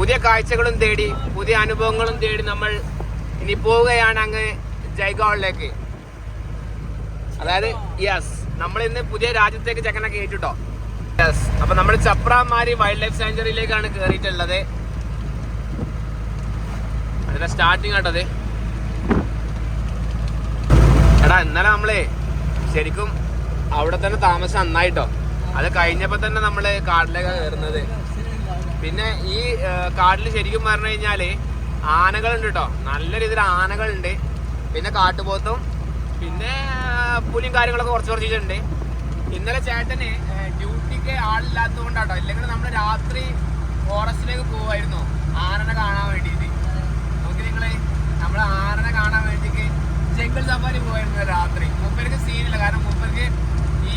പുതിയ കാഴ്ചകളും തേടി പുതിയ അനുഭവങ്ങളും തേടി നമ്മൾ ഇനി പോവുകയാണ് അങ്ങ് ജയ്ഗാളിലേക്ക്. അതായത് യെസ് നമ്മൾ ഇന്ന് പുതിയ രാജ്യത്തേക്ക് ചെക്കനെ കേട്ടിട്ടോ യെസ് അപ്പൊ നമ്മൾ ചപ്രാമാരി വൈൽഡ് ലൈഫ് സാഞ്ചുറിയിലേക്കാണ് കയറിയിട്ടുള്ളത് അതിന്റെ സ്റ്റാർട്ടിങ് കേട്ടത് എടാ ഇന്നലെ നമ്മളേ ശരിക്കും അവിടെ തന്നെ താമസം നന്നായിട്ടോ? അത് കഴിഞ്ഞപ്പോ തന്നെ നമ്മൾ കാട്ടിലേക്കാണ് കയറുന്നത് പിന്നെ ഈ കാട്ടിൽ ശരിക്കും പറഞ്ഞു കഴിഞ്ഞാൽ ആനകളുണ്ട് കേട്ടോ നല്ല രീതിയിൽ ആനകളുണ്ട്. പിന്നെ കാട്ടുപോത്തും പിന്നെ പുലിയും കാര്യങ്ങളൊക്കെ കുറച്ച് കുറച്ചിട്ടുണ്ട് ഇന്നലെ ചേട്ടന് ഡ്യൂട്ടിക്ക് ആളില്ലാത്തത് കൊണ്ടാട്ടോ ഇല്ലെങ്കിൽ നമ്മൾ രാത്രി ഫോറസ്റ്റിലേക്ക് പോവായിരുന്നു ആനനെ കാണാൻ വേണ്ടിയിട്ട് നോക്കി നിങ്ങൾ നമ്മൾ ആനനെ കാണാൻ വേണ്ടിയിട്ട് ജംഗിൾ സഫാരി പോയിരുന്നു രാത്രി. മുപ്പർക്ക് സീനില്ല കാരണം മുപ്പർക്ക് ഈ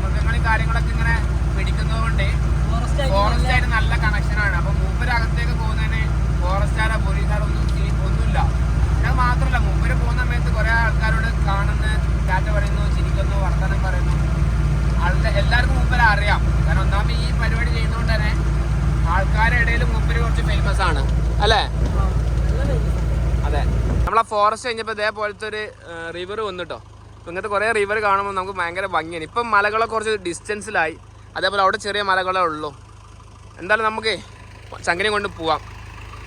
മൃഗങ്ങളും കാര്യങ്ങളൊക്കെ ഇങ്ങനെ പിടിക്കുന്നത് കൊണ്ട് ഫോറസ്റ്റ് ആയിട്ട് നല്ല കണക്ഷനാണ് അപ്പൊ മൂപ്പര് അകത്തേക്ക് പോകുന്നതിന് ഫോറസ്റ്റുകാരോ പോലീസുകാരോ ഒന്നും ഒന്നുമില്ല. അത് മാത്രമല്ല മൂപ്പര് പോകുന്ന സമയത്ത് കുറെ ആൾക്കാരോട് കാണുന്ന ഡാറ്റ പറയുന്നു ചിരിക്കുന്നു വർത്തമാനം പറയുന്നു. ആളുടെ എല്ലാവർക്കും മൂപ്പര് അറിയാം. കാരണം ഒന്നാമത് ഈ പരിപാടി ചെയ്യുന്നതുകൊണ്ട് തന്നെ ആൾക്കാരുടെ ഇടയിൽ മൂപ്പര് കുറച്ച് ഫേമസ് ആണ്. അല്ലേ? അതെ. നമ്മളെ ഫോറസ്റ്റ് കഴിഞ്ഞപ്പോൾ ഇതേപോലത്തെ ഒരു റിവർ വന്നിട്ടോ ഇങ്ങനത്തെ കുറേ റിവർ കാണുമ്പോൾ നമുക്ക് ഭയങ്കര ഭംഗിയാണ്. ഇപ്പം മലകളെ കുറച്ച് ഡിസ്റ്റൻസിലായി അതേപോലെ അവിടെ ചെറിയ മലകളേ ഉള്ളൂ. എന്തായാലും നമുക്ക് ചങ്കിനെ കൊണ്ട് പോവാം.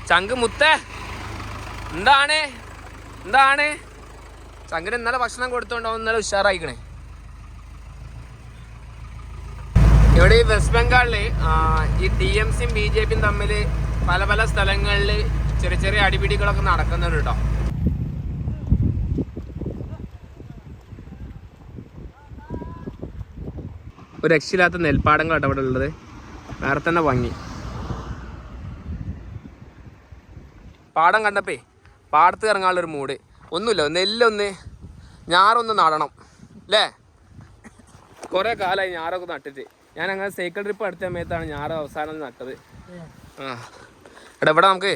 ചങ്ക് മുത്തേ എന്താണ്? എന്താണ്? ചങ്കിന് ഇന്നലെ ഭക്ഷണം കൊടുത്തോണ്ട് ഇന്നലെ ഉഷാറായിക്കണേ. ഇവിടെ ഈ വെസ്റ്റ് ബംഗാളിൽ ഈ ഡി എം സിയും ബി ജെ പിയും തമ്മിൽ പല പല സ്ഥലങ്ങളിൽ ചെറിയ ചെറിയ അടിപിടികളൊക്കെ നടക്കുന്നുണ്ട് കേട്ടോ. ഒരു രക്ഷയില്ലാത്ത നെൽപ്പാടങ്ങളാണ് അവിടെ ഉള്ളത്. വേറെ തന്നെ ഭംഗി. പാടം കണ്ടപ്പേ പാടത്ത് ഇറങ്ങാനുള്ളൊരു മൂഡ്. ഒന്നുമില്ല നെല്ലൊന്ന് ഞാറൊന്ന് നടണം അല്ലേ കുറേ കാലമായി ഞാറൊക്കെ നട്ടിട്ട്. ഞാൻ അങ്ങനെ സൈക്കിൾ ട്രിപ്പ് അടുത്ത സമയത്താണ് ഞാറ് അവസാനം നട്ടത്. ആ. എടാ ഇവിടെ നമുക്ക്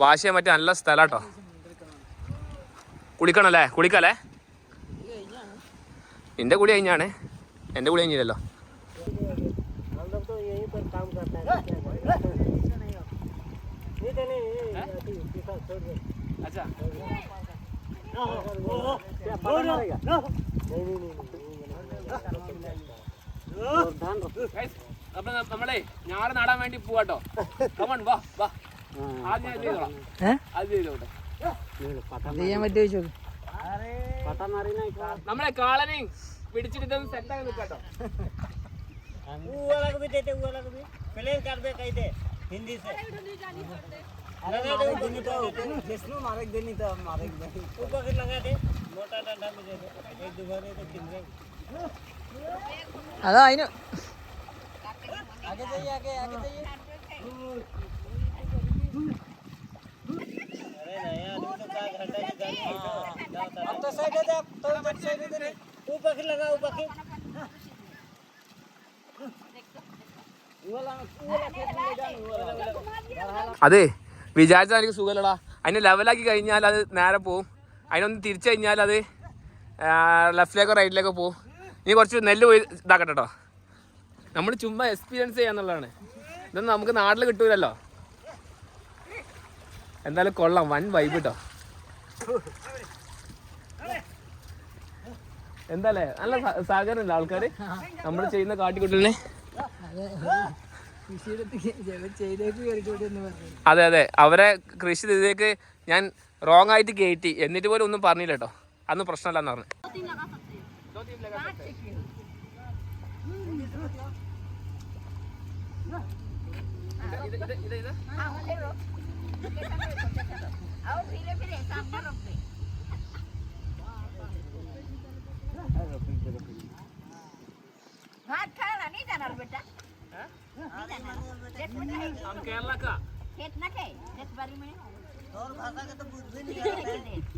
വാശ് ചെയ്യാൻ പറ്റിയ നല്ല സ്ഥലം കേട്ടോ കുളിക്കണല്ലേ കുളിക്കല്ലേ നിന്റെ കുളി കഴിഞ്ഞാണ്. എന്റെ കൂടെ കഴിഞ്ഞില്ലല്ലോ. നമ്മളെ ഞാറ് നാടാൻ വേണ്ടി പോവാട്ടോ. കമൺ വാ വാ. ആദ്യം ചെയ്തോളാം. ആദ്യം ചെയ്തോട്ടെ. നമ്മളെ കാളനെയും ಬಿಡಿಚಿಡಿದೊಂದು ಸೆಟ್ ಆಗಬೇಕಾಟೋ ಹೂವೊಳಗೆ ಬಿದ್ದೈತೆ ಹೂವೊಳಗೆ ಬಿ ಫಿಲೇಮ್ ಕಟ್ಬೇಕೈತೆ ಹಿಂದಿ ಸರ್ जिसमें मारे दे नहीं था मारे ऊपर के लगा दे मोटा डंडा मुझे एक दो बार तो किन रहे अरे आई ना आगे जाइए आगे आगे जाइए अरे नया तो का घंटा की गाड़ी अब तो साइड है तो तो साइड है ও পাখি লাগা ও അതെ വിചാരിച്ചാൽ എനിക്ക് സുഖമില്ലടാ അതിനെ ലെവലാക്കി കഴിഞ്ഞാൽ അത് നേരെ പോവും. അതിനൊന്ന് തിരിച്ചു കഴിഞ്ഞാൽ അത് ലെഫ്റ്റിലേക്കോ റൈറ്റിലേക്കോ പോവും. ഇനി കുറച്ച് നെല്ല് പോയി ഇതാക്കട്ടെ കേട്ടോ നമ്മൾ ചുമ്മാ എക്സ്പീരിയൻസ് ചെയ്യാന്നുള്ളതാണ് ഇതൊന്നും നമുക്ക് നാട്ടിൽ കിട്ടൂലല്ലോ. എന്തായാലും കൊള്ളാം വൻ വൈബ് കേട്ടോ എന്താല്ലേ നല്ല സഹ- സഹകരണമല്ല ആൾക്കാർ നമ്മൾ ചെയ്യുന്ന കാട്ടിക്കുട്ടലിനെ കൃഷിയിടത്തേക്ക് ചെയ്തേക്ക് കയറിക്കോട്ടെ എന്ന് പറഞ്ഞു അതെ അതെ അവരെ കൃഷി ഇതിലേക്ക് ഞാൻ റോങ് ആയിട്ട് കയറ്റി എന്നിട്ട് പോലും ഒന്നും പറഞ്ഞില്ല കേട്ടോ അന്ന് പ്രശ്നമല്ലെന്ന് പറഞ്ഞു और धीरे धीरे सामने रख भात खायला नाही जाणार बेटा नाही जाणार. देत पण नाही. देत ना काय देत बारी में और भाषा का तो बुझ भी नहीं आता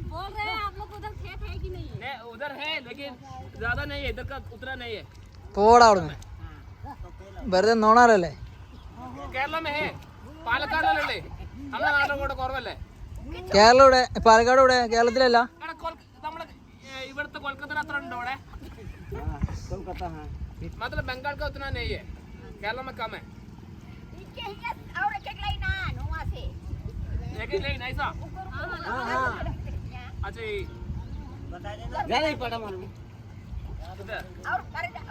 बोल रहे हैं आप लोग उधर खेत है कि नहीं उधर है लेकिन ज्यादा नहीं है इधर का उतना नहीं है പോടാ അവിടുന്ന് വെറുതെ നോണാലല്ലേ കേരള में है പാലക്കാടിലല്ലേ നമ്മുടെ നാട്ടിൽ കൂടെ കുറവല്ലേ കേരളം ഇവിടെ പാലക്കാട് ഇവിടെ കേരളത്തിലല്ല എടാ, കൊൽ- നമ്മുടെ ഏ, ഇവിടുത്തെ കൊൽക്കത്ത അത്ര ഉണ്ടോ അവിടെ कोलकाता हाँ मतलब बंगाल का उतना नहीं है केरला में कम है इनके हिंगे और एक एक लाइन आन बता देना जा नहीं पड़ा मालूम और कर दे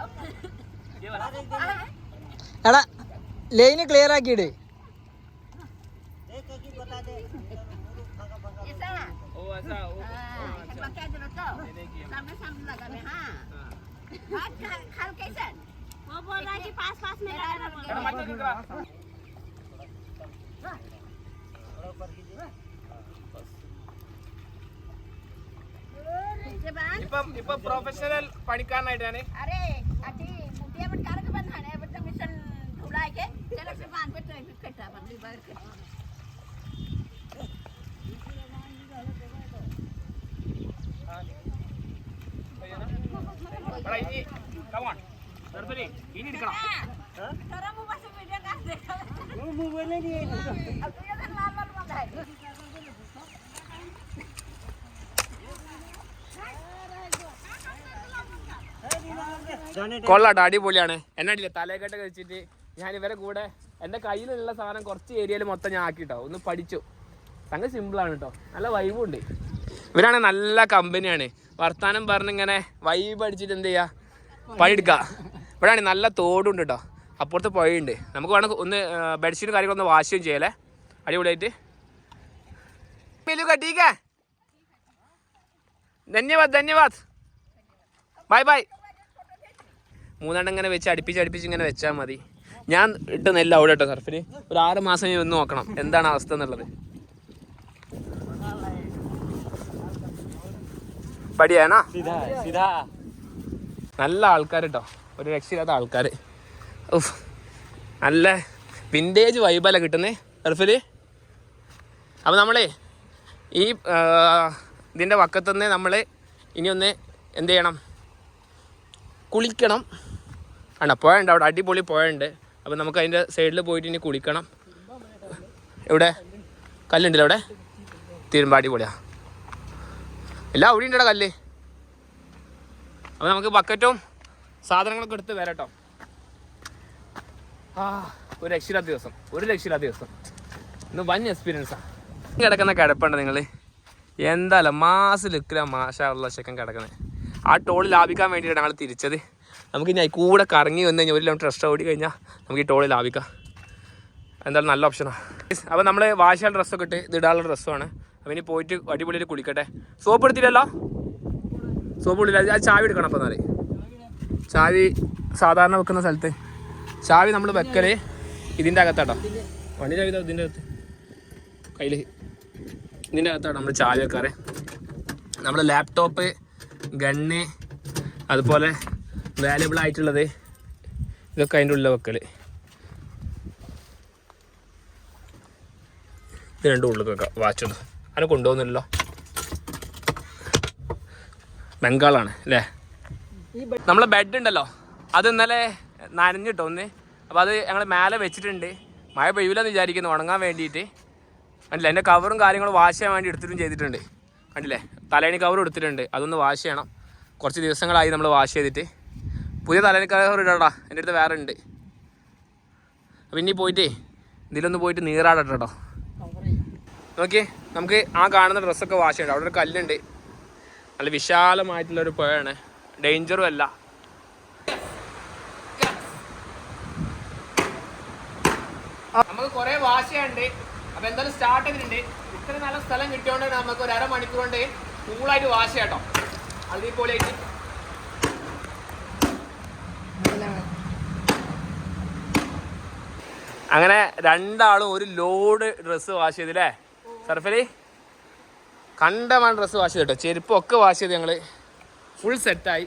എടാ ലൈന് ക്ലിയർ ആക്കിയിട് एक की बता दे ऐसा हाँ, पका दो तो सामने सामने लगा में हाँ हाथ खा- प्रोफेशनल पाणी का नाही त्याने. अरे आधी मुठी आपण पण मिशन ठेवला आहे की? त्याला बाहेर ഇനി ഡാഡി കൊള്ളാട്ടോ അടിപൊളിയാണ്. എന്നെ തലയൊക്കെ കഴിച്ചിട്ട് ഞാൻ ഇവരെ കൂടെ എന്റെ കയ്യിലുള്ള സാധനം കുറച്ച് ഏരിയയിൽ മൊത്തം ഞാൻ ആക്കിട്ടോ. ഒന്ന് പഠിച്ചു. സംഗതി സിമ്പിളാണ് കേട്ടോ നല്ല വൈബുണ്ട് ഇവരാണെ നല്ല കമ്പനിയാണ് വർത്താനം പറഞ്ഞിങ്ങനെ വൈബ് അടിച്ചിട്ട് എന്ത് ചെയ്യുക പണിയെടുക്കുക ഇവിടെയാണ് നല്ല തോടുണ്ട് കേട്ടോ അപ്പുറത്ത് പുഴയുണ്ട്. നമുക്ക് വേണം ഒന്ന് ബെഡ്ഷീറ്റ് കാര്യങ്ങളൊന്ന് വാഷും ചെയ്യലേ. അടിപൊളിയായിട്ട്. ധന്യവാദ് ധന്യവാദ്. ബൈ ബൈ മൂന്നെണ്ണം ഇങ്ങനെ വെച്ച് അടുപ്പിച്ച് അടുപ്പിച്ച് ഇങ്ങനെ വെച്ചാൽ മതി. ഞാൻ ഇട്ട നെല്ല് അവിടെ കേട്ടോ സർഫിന് ഒരു ആറ് മാസം ഒന്ന് നോക്കണം. എന്താണ് അവസ്ഥ എന്നുള്ളത്. പടിയാണോ सीधा सीधा നല്ല ആൾക്കാർ കേട്ടോ ഒരു രക്ഷയില്ലാത്ത ആൾക്കാർ ഉഫ് നല്ല വിൻറ്റേജ് വൈബല്ല കിട്ടുന്നേ സർഫിൽ അപ്പോൾ നമ്മളേ ഈ ആ, ഇതിൻ്റെ വക്കത്തുനിന്ന് നമ്മൾ ഇനി ഒന്ന് എന്ത് ചെയ്യണം കുളിക്കണം ആണോ പുഴയുണ്ട് അവിടെ അടിപൊളി പുഴയുണ്ട് അപ്പോൾ നമുക്ക് അതിൻ്റെ സൈഡിൽ പോയിട്ട് ഇനി കുളിക്കണം എവിടെ കല്ലുണ്ടല്ലോ അവിടെ തിരുമ്പ അടിപൊളിയാ എല്ലാം അവിടെ ഉണ്ടോ കല്ല്. അപ്പോൾ നമുക്ക് ബക്കറ്റും സാധനങ്ങളൊക്കെ എടുത്ത് വരട്ടോ ആ ഒരു രക്ഷയില്ലാത്ത ദിവസം. ഒരു രക്ഷയില്ലാത്ത ദിവസം. ഇന്ന് വൻ എക്സ്പീരിയൻസാണ് കിടക്കുന്ന കിടപ്പുണ്ട് നിങ്ങൾ എന്തായാലും മാസ് ലുക്കില മാഷാള്ള ചെക്കൻ കിടക്കുന്നത് ആ ടോൾ ലാഭിക്കാൻ വേണ്ടിയിട്ടാണ് ഞങ്ങൾ തിരിച്ചത്. നമുക്ക് ഇനി കൂടെ കറങ്ങി വന്നു കഴിഞ്ഞാൽ ഒരു കിലോമീറ്റർ എക്സ്ട്രാ ഓടി കഴിഞ്ഞാൽ നമുക്ക് ഈ ടോൾ ലാഭിക്കാം. എന്തായാലും നല്ല ഓപ്ഷനാണ് അപ്പോൾ നമ്മൾ വാശിയുള്ള ഡ്രസ്സൊക്കെ ഇട്ട് ഇത് ഇടാനുള്ള ഡ്രസ്സുമാണ് ഇനി പോയിട്ട് അടിപൊളിയിൽ കുളിക്കട്ടെ. സോപ്പ് എടുത്തില്ലല്ലോ? സോപ്പ് ഉള്ളില്ല അത് ചാവി എടുക്കണം അപ്പം എന്നാൽ ചാവി സാധാരണ വെക്കുന്ന സ്ഥലത്ത്. ചാവി നമ്മൾ വെക്കൽ ഇതിന്റെ അകത്താട്ടോ. വണ്ടി ചാവി ഇതാ ഇതിന്റെ അകത്ത്. കയ്യിൽ ഇതിന്റെ അകത്താണ് നമ്മൾ ചാവി വെക്കാറ്. നമ്മുടെ ലാപ്ടോപ്പ് ഗണ്ണ് അതുപോലെ വാല്യബിൾ ആയിട്ടുള്ളത് ഇതൊക്കെ അതിന്റെ ഉള്ളിൽ വെക്കൽ ഇത് രണ്ടും ഉള്ളിൽ വെക്കാം. വാച്ചുണ്ട് അതിനെ കൊണ്ടുപോകുന്നില്ലല്ലോ? ബംഗാളാണ് അല്ലേ? നമ്മളെ ബെഡ് ഉണ്ടല്ലോ. അത് ഇന്നലെ നനഞ്ഞിട്ടോ ഒന്ന്? അപ്പോൾ അത് ഞങ്ങൾ മേലെ വെച്ചിട്ടുണ്ട്. മഴ പെയ്യൂലെന്ന് വിചാരിക്കുന്നു ഉണങ്ങാൻ വേണ്ടിയിട്ട്. കണ്ടില്ല? എന്റെ കവറും കാര്യങ്ങളും വാഷ് ചെയ്യാൻ വേണ്ടി എടുത്തിട്ടും ചെയ്തിട്ടുണ്ട്. കണ്ടില്ലേ? തലേണി കവർ എടുത്തിട്ടുണ്ട്. അതൊന്ന് വാഷ് ചെയ്യണം. കുറച്ച് ദിവസങ്ങളായി നമ്മൾ വാഷ് ചെയ്തിട്ട്. പുതിയ തലേണി കവർ ഇടടാ. എന്റെ അടുത്ത് വേറെ ഉണ്ട്. അപ്പം ഇനി പോയിട്ടേ ഇതിലൊന്ന് പോയിട്ട് നീറാടട്ടോ. കേട്ടോ നോക്കി നമുക്ക് ആ കാണുന്ന ഡ്രസ്സൊക്കെ വാഷ് ചെയ്യണം. അവിടെ ഒരു കല്ലുണ്ട്. നല്ല വിശാലമായിട്ടുള്ളൊരു പുഴയാണ്. ഡേഞ്ചറും അല്ല. നമുക്ക് കുറെ വാശ ഉണ്ട് അപ്പൊ എന്തായാലും സ്റ്റാർട്ട് ചെയ്തിട്ടുണ്ട്. ഇത്ര നല്ല സ്ഥലം കിട്ടിയോണ്ട് നമുക്ക് ഒരു അരമണിക്കൂർ കൊണ്ട് കൂളായിട്ട് വാശ കേട്ടോ. അടിപൊളിയായിട്ട്. അങ്ങനെ രണ്ടാളും ഒരു ലോഡ് ഡ്രസ്സ് വാഷ് ചെയ്തില്ലേ? സർഫലി കണ്ടമാണ് ഡ്രസ്സ് വാഷ് ചെയ്ത് കേട്ടോ ചെരുപ്പൊക്കെ വാഷ് ചെയ്ത് ഞങ്ങൾ ഫുൾ സെറ്റായി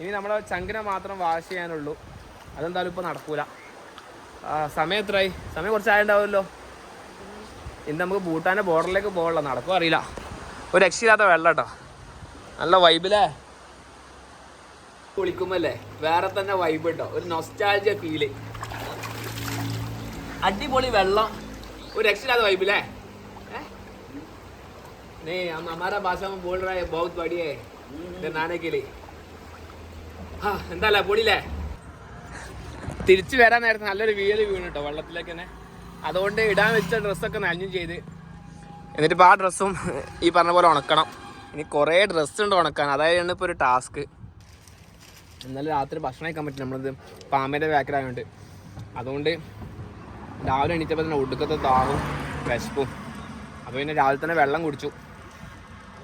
ഇനി നമ്മളെ ചങ്കിനെ മാത്രം വാഷ് ചെയ്യാനുള്ളൂ. അതെന്തായാലും ഇപ്പോൾ നടക്കൂല. സമയം എത്രയായി സമയം കുറച്ച് ആയിട്ടുണ്ടാവുമല്ലോ ഇന്ന് നമുക്ക് ഭൂട്ടാന്റെ ബോർഡറിലേക്ക് പോകണല്ലോ നടക്കും അറിയില്ല. ഒരു രക്ഷയില്ലാത്ത വെള്ളം കേട്ടോ നല്ല വൈബിലേ കുളിക്കുമല്ലേ വേറെ തന്നെ വൈബ് കേട്ടോ ഒരു നൊസ്റ്റാൾജിയ ഫീൽ അടിപൊളി വെള്ളം. ഒരു രക്ഷയില്ലാത്ത വൈബിലേ नहीं हम हमारा भाषा में बोल रहा है बहुत बढ़िया है इधर नहाने के लिए हाँ എന്താ പൊടിയില്ലേ തിരിച്ചു വരാൻ നേരത്തെ നല്ലൊരു വീല് വീണ് കേട്ടോ വെള്ളത്തിലേക്ക് തന്നെ അതുകൊണ്ട് ഇടാൻ വെച്ച ഡ്രസ്സൊക്കെ നനഞ്ഞും ചെയ്ത് എന്നിട്ട് ഇപ്പോൾ ആ ഡ്രസ്സും ഈ പറഞ്ഞ പോലെ ഉണക്കണം ഇനി കുറേ ഡ്രസ്സ് ഉണ്ട് ഉണക്കാൻ അതായത് ഇപ്പോൾ ഒരു ടാസ്ക് എന്നാലും രാത്രി ഭക്ഷണം കഴിക്കാൻ പറ്റില്ല നമ്മളിത് പാമ്പേൻ്റെ ബാക്കിലായതുകൊണ്ട് അതുകൊണ്ട് രാവിലെ എണീറ്റപ്പോൾ തന്നെ ഒടുക്കത്തെ ദാഹവും വിശപ്പും അപ്പോൾ പിന്നെ രാവിലെ തന്നെ വെള്ളം കുടിച്ചു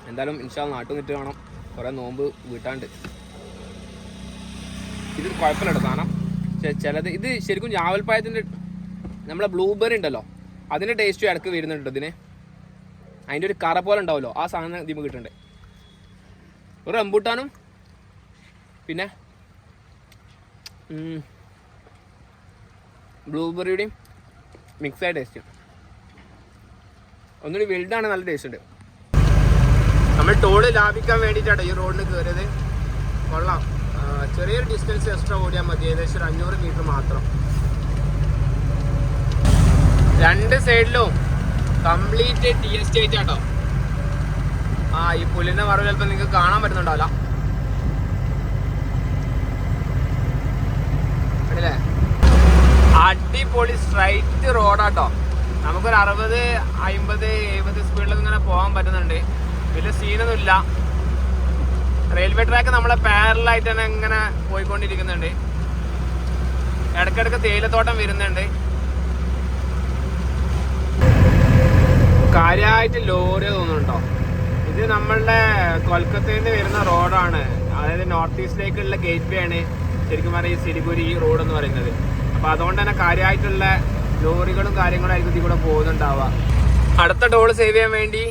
എന്തായാലും ഇൻഷാ നാട്ടിൽ നിന്നിട്ട് വേണം. കുറേ നോമ്പ് വീട്ടാണ്ട്. ഇത് കുഴപ്പമില്ല കാരണം ചിലത് ഇത് ശരിക്കും ഞാവൽപ്പായത്തിന്റെ നമ്മളെ ബ്ലൂബെറി ഉണ്ടല്ലോ. അതിന്റെ ടേസ്റ്റ് ഇടയ്ക്ക് വരുന്നുണ്ട് ഇതിന്. അതിന്റെ ഒരു കറ പോലെ ഉണ്ടാവുമല്ലോ. ആ സാധനം ഇതിമ കിട്ടുന്നുണ്ട്. ഒരു റംബൂട്ടാനും. പിന്നെ ബ്ലൂബെറിയുടെയും മിക്സായ ടേസ്റ്റ് ഒന്നുകൂടി വലുതാണ് നല്ല ടേസ്റ്റ് ഉണ്ട്. നമ്മൾ ടോൾ ലാഭിക്കാൻ വേണ്ടിയിട്ടാണ് ഈ റോഡിന് കയറിയത് കൊള്ളാം. ചെറിയൊരു ഡിസ്റ്റൻസ് എക്സ്ട്രാ ഓടിയാൽ മതി. ഏകദേശം ഒരു അഞ്ഞൂറ് മീറ്റർ മാത്രം. രണ്ട് സൈഡിലും കംപ്ലീറ്റ് ടീ എസ്റ്റേറ്റ് ആട്ടോ. ആ ഈ പുല്ലിന്റെ മറവ് ചിലപ്പോൾ നിങ്ങൾക്ക് കാണാൻ പറ്റുന്നുണ്ടാവില്ല. അടിപൊളി സ്ട്രൈറ്റ് റോഡാട്ടോ നമുക്കൊരു അറുപത് അമ്പത് എഴുപത് സ്പീഡിലൊക്കെ ഇങ്ങനെ പോകാൻ പറ്റുന്നുണ്ട്. വലിയ സീനൊന്നുമില്ല. റെയിൽവേ ട്രാക്ക് നമ്മളെ പാരലായിട്ട് തന്നെ ഇങ്ങനെ പോയിക്കൊണ്ടിരിക്കുന്നുണ്ട്. ഇടയ്ക്കിടയ്ക്ക് തേയിലത്തോട്ടം വരുന്നുണ്ട്. കാര്യമായിട്ട് ലോറി തോന്നുന്നുണ്ടോ? ഇത് നമ്മളുടെ കൊൽക്കത്തയിൽ നിന്ന് വരുന്ന റോഡാണ്. അതായത് നോർത്ത് ഈസ്റ്റിലേക്കുള്ള ഗേറ്റ് വേ ആണ് ശരിക്കും പറഞ്ഞാൽ ഈ ഈ റോഡ് എന്ന് പറയുന്നത്. അപ്പോൾ അതുകൊണ്ട് തന്നെ കാര്യമായിട്ടുള്ള ലോറികളും കാര്യങ്ങളും ആയിരിക്കും ഇതിൽ കൂടെ പോകുന്നുണ്ടാവുക. അടുത്ത ടോൾ സേവ് ചെയ്യാൻ വേണ്ടി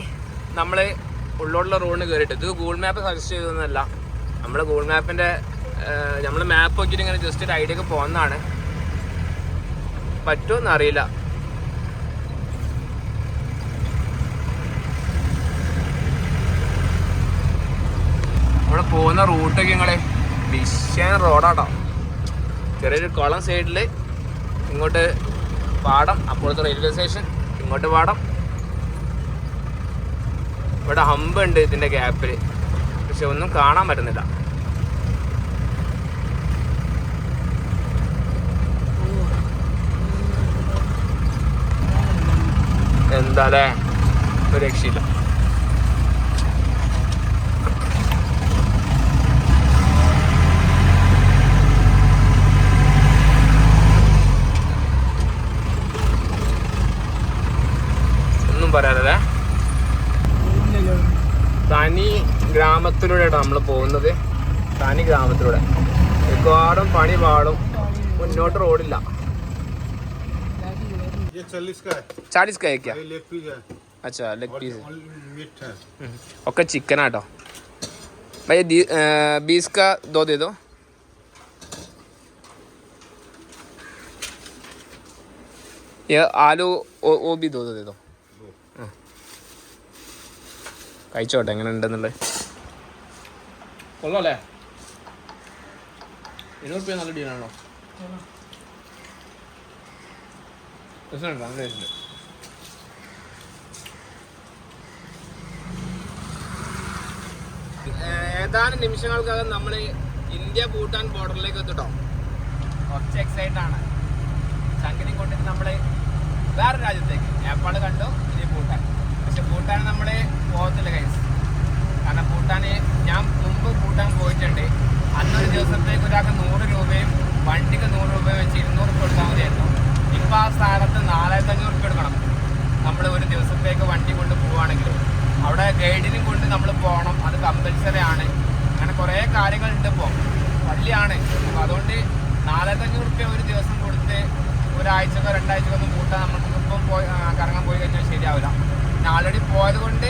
നമ്മൾ ഉള്ളോട്ടുള്ള റോഡിന് കയറിയിട്ട് ഇത് ഗൂഗിൾ മാപ്പ് സജസ്റ്റ് ചെയ്തതൊന്നുമല്ല. നമ്മൾ ഗൂഗിൾ മാപ്പിന്റെ നമ്മൾ മാപ്പ് നോക്കിയിട്ട് ഇങ്ങനെ ജസ്റ്റ് ഒരു ഐഡിയ ഒക്കെ പോകുന്നതാണ് പറ്റുമെന്ന് അറിയില്ല. അവിടെ പോകുന്ന റൂട്ടൊക്കെ നിങ്ങളെ വിശ്വ റോഡാട്ടോ ചെറിയൊരു കുളം സൈഡിൽ ഇങ്ങോട്ട് പാടം അപ്പോഴത്തെ റെയിൽവേ സ്റ്റേഷൻ ഇങ്ങോട്ട് പാടം ഇവിടെ ഹമ്പ് ഉണ്ട് ഇതിന്റെ ഗ്യാപ്പിൽ പക്ഷെ ഒന്നും കാണാൻ പറ്റുന്നില്ല. എന്താ അല്ലേ? ഒരു രക്ഷയില്ല ഒന്നും പറയാതെ തനി ഗ്രാമത്തിലൂടെയാണ് നമ്മൾ പോകുന്നത് തനി ഗ്രാമത്തിലൂടെ മിക്കവാറും പണി പാടും മുന്നോട്ട് റോഡില്ല ये चालीस का है ചാലിസ് കഴിക്കാം ये लेग पीस है അച്ഛാ ലെഗ് और പീസ് only मीट है ഒക്കെ ചിക്കനാട്ടോ भैया दी- अ, बीस का दो दे दो ये आलू वो वो भी दो दो दे दो ആ. കഴിച്ചോട്ടെ എങ്ങനെ ഉണ്ടെന്നുള്ളത് കൊള്ളാം അല്ലേ ഇരുന്നൂറ് രൂപ നല്ല ഡീലാണോ രസമുണ്ട് നല്ല ടേസ്റ്റ് ഏതാനും നിമിഷങ്ങൾക്കകം നമ്മൾ ഇന്ത്യ ഭൂട്ടാൻ ബോർഡറിലേക്ക് എത്തിട്ടോ? കുറച്ച് എക്സൈറ്റ് ആണ്. ചങ്കിനെ കൊണ്ടിട്ട് നമ്മൾ വേറെ രാജ്യത്തേക്ക്. നേപ്പാൾ കണ്ടു ഇനി ഭൂട്ടാൻ. പക്ഷെ ഭൂട്ടാൻ നമ്മൾ പോകത്തില്ല കൈസ് കാരണം ഭൂട്ടാന് ഞാൻ മുമ്പ് ഭൂട്ടാൻ പോയിട്ടുണ്ട്. അന്നൊരു ദിവസത്തേക്ക് ഒരാൾക്ക് നൂറ് രൂപയും വണ്ടിക്ക് നൂറ് രൂപയും വെച്ച് ഇരുന്നൂറ് രൂപ കൊടുത്താൽ മതിയായിരുന്നു. ഇപ്പം ആ സ്ഥാനത്ത് നാലായിരത്തി അഞ്ഞൂറ് രൂപ എടുക്കണം. നമ്മൾ ഒരു ദിവസത്തേക്ക് വണ്ടി കൊണ്ട് പോവുകയാണെങ്കിൽ അവിടെ ഗൈഡിനും കൊണ്ട് നമ്മൾ പോകണം അത് കമ്പൽസറി ആണ്. അങ്ങനെ കുറേ കാര്യങ്ങളുണ്ട് ഇപ്പോൾ പള്ളിയാണ്. അപ്പോൾ അതുകൊണ്ട് നാലായിരത്തി അഞ്ഞൂറ് രൂപ ഒരു ദിവസം കൊടുത്ത് ഒരാഴ്ചക്കോ രണ്ടാഴ്ചക്കോ ഒന്നും കൂട്ടാൻ നമുക്ക് ഇപ്പം പോയി കറങ്ങാൻ പോയി കഴിഞ്ഞാൽ ശരിയാവില്ല. പിന്നെ ആൾറെഡി പോയത് കൊണ്ട്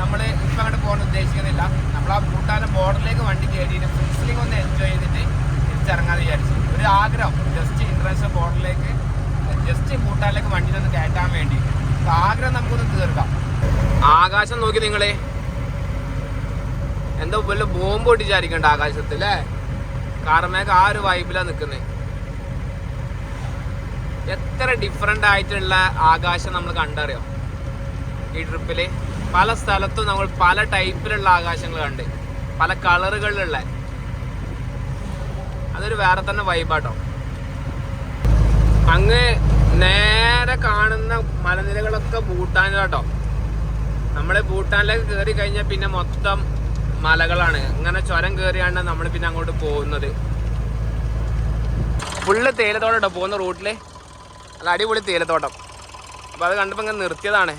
നമ്മൾ ഇപ്പം അങ്ങോട്ട് പോകാൻ ഉദ്ദേശിക്കുന്നില്ല. നമ്മൾ ആ ഭൂട്ടാന്റെ ബോർഡറിലേക്ക് വണ്ടി കയറിയിട്ട് ഫ്രിസ്ലിംഗ് ഒന്ന് എൻജോയ് ചെയ്തിട്ട് തിരിച്ചിറങ്ങാൻ വിചാരിച്ചു. ഒരു ആഗ്രഹം. ജസ്റ്റ് ഇന്റർനാഷണൽ ബോർഡറിലേക്ക് ജസ്റ്റ് ഭൂട്ടാനിലേക്ക് വണ്ടി ഒന്ന് കയറ്റാൻ വേണ്ടി. ആഗ്രഹം നമുക്കൊന്ന് തീർക്കാം. ആകാശം നോക്കി നിങ്ങളെ. എന്തോ വല്ല ബോംബ് ഒട്ടിച്ചായിരിക്കണ്ട ആകാശത്ത് അല്ലേ കാർമേഘ ആ ഒരു വൈബിലാണ് നിൽക്കുന്നത് എത്ര ഡിഫറെന്റ് ആയിട്ടുള്ള ആകാശം നമ്മൾ കണ്ടറിയോ? ഈ ട്രിപ്പിൽ പല സ്ഥലത്തും നമ്മൾ പല ടൈപ്പിലുള്ള ആകാശങ്ങൾ കണ്ട്. പല കളറുകളിലുള്ള. അതൊരു വേറെ തന്നെ വൈബാട്ടോ അങ്ങ് നേരെ കാണുന്ന മലനിരകളൊക്കെ ഭൂട്ടാനിലാട്ടോ. നമ്മൾ ഭൂട്ടാനിലേക്ക് കയറി കഴിഞ്ഞാൽ പിന്നെ മൊത്തം മലകളാണ്. ഇങ്ങനെ ചുരം കയറിയാണ് നമ്മൾ പിന്നെ അങ്ങോട്ട് പോകുന്നത്. ഫുള്ള് തേയിലത്തോട്ടോ പോകുന്ന റൂട്ടിൽ. അല്ല അടിപൊളി തേയിലത്തോട്ടം. അപ്പോൾ അത് കണ്ടപ്പോൾ ഇങ്ങനെ നിർത്തിയതാണ്.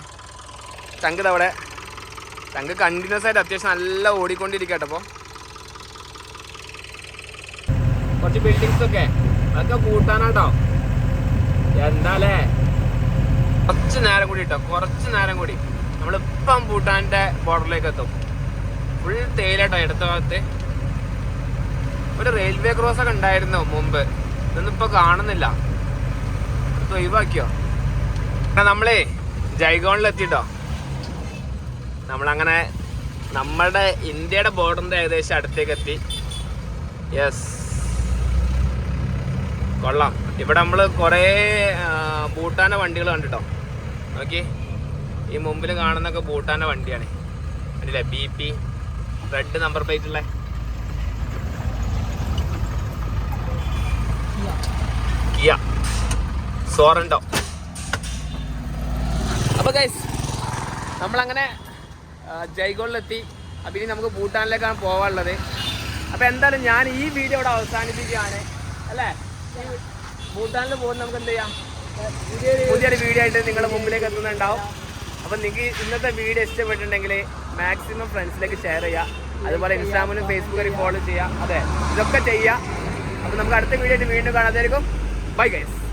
ചങ്ക് ഇതവിടെ. ചങ്ക് കണ്ടിന്യൂസ് ആയിട്ട് അത്യാവശ്യം നല്ല ഓടിക്കൊണ്ടിരിക്കട്ടെ കുറച്ച് ബിൽഡിങ്സ് ഒക്കെ. അതൊക്കെ കൂട്ടാനാട്ടോ. എന്താലേ? കുറച്ച് നേരം കൂടി കേട്ടോ കുറച്ച് നേരം കൂടി. നമ്മളിപ്പം ഭൂട്ടാന്റെ ബോർഡറിലേക്ക് എത്തും. ഫുൾ തേയിലട്ടോ ഇടത്ത ഭാഗത്ത്. ഒരു റെയിൽവേ ക്രോസ് ഒക്കെ ഉണ്ടായിരുന്നു മുമ്പ്. ഇതൊന്നും ഇപ്പൊ കാണുന്നില്ല. ഒഴിവാക്കിയോ? നമ്മളേ ജൈഗോണിൽ എത്തിട്ടോ നമ്മളങ്ങനെ നമ്മുടെ ഇന്ത്യയുടെ ബോർഡറിന്റെ ഏകദേശം അടുത്തേക്ക് എത്തി യെസ് കൊള്ളാം. ഇവിടെ നമ്മൾ കുറേ ഭൂട്ടാന്റെ വണ്ടികൾ കണ്ടിട്ടോ? നോക്കി. ഈ മുമ്പിൽ കാണുന്നൊക്കെ ഭൂട്ടാന്റെ വണ്ടിയാണ്. കണ്ടില്ലേ B P red number plate ഉള്ള. കിയ സോറണ്ടോ അപ്പൊ ഗൈസ് നമ്മളങ്ങനെ ജയ്ഗോളിലെത്തി. അപ്പം ഇനി നമുക്ക് ഭൂട്ടാനിലേക്കാണ് പോകാനുള്ളത് അപ്പോൾ എന്തായാലും ഞാൻ ഈ വീഡിയോ ഇവിടെ അവസാനിപ്പിക്കുകയാണ്. അല്ലേ? ഭൂട്ടാനിൽ പോകുന്ന നമുക്ക് എന്ത് ചെയ്യാം? പുതിയൊരു വീഡിയോ ആയിട്ട് നിങ്ങളുടെ മുമ്പിലേക്ക് എത്തുന്നുണ്ടാവും. അപ്പം നിങ്ങൾക്ക് ഇന്നത്തെ വീഡിയോ ഇഷ്ടപ്പെട്ടിട്ടുണ്ടെങ്കിൽ മാക്സിമം ഫ്രണ്ട്സിലേക്ക് ഷെയർ ചെയ്യുക അതുപോലെ ഇൻസ്റ്റാഗ്രാമിലും ഫേസ്ബുക്കിലും ഫോളോ ചെയ്യുക അതെ ഇതൊക്കെ ചെയ്യുക അപ്പം നമുക്ക് അടുത്ത വീഡിയോ ആയിട്ട് വീണ്ടും കാണാതായിരിക്കും ബൈ ഗൈസ്